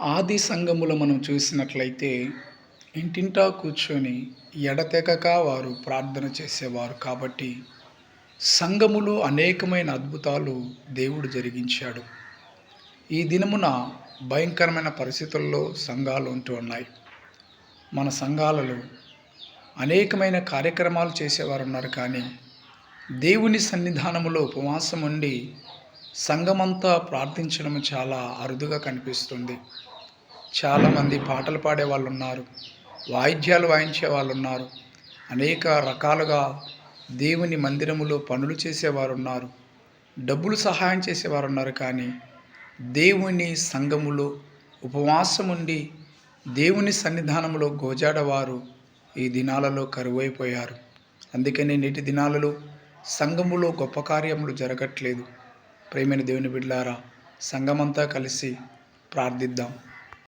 ఆది సంఘములో మనం చూసినట్లయితే ఇంటింటా కూర్చొని ఎడతెగక వారు ప్రార్థన చేసేవారు కాబట్టి సంఘములో అనేకమైన అద్భుతాలు దేవుడు జరిగించాడు. ఈ దినమున భయంకరమైన పరిస్థితుల్లో సంఘాలు ఉంటూ ఉన్నాయి. మన సంఘాలలో అనేకమైన కార్యక్రమాలు చేసేవారు ఉన్నారు కానీ దేవుని సన్నిధానములో ఉపవాసం ఉండి సంఘమంతా ప్రార్థించడం చాలా అరుదుగా కనిపిస్తుంది. చాలామంది పాటలు పాడే వాళ్ళు ఉన్నారు వాయిద్యాలు వాయించే వాళ్ళు ఉన్నారు అనేక రకాలుగా దేవుని మందిరములో పనులు చేసేవారు ఉన్నారు డబ్బులు సహాయం చేసేవారు ఉన్నారు కానీ దేవుని సంఘములో ఉపవాసం ఉండి దేవుని సన్నిధానములో గోజాడవారు ఈ దినాలలో కరువైపోయారు. అందుకనే నేటి దినాలలో సంఘములో గొప్ప కార్యములు జరగట్లేదు. ప్రేమైన దేవుని బిడ్డలారా సంఘమంతా కలిసి ప్రార్థిద్దాం.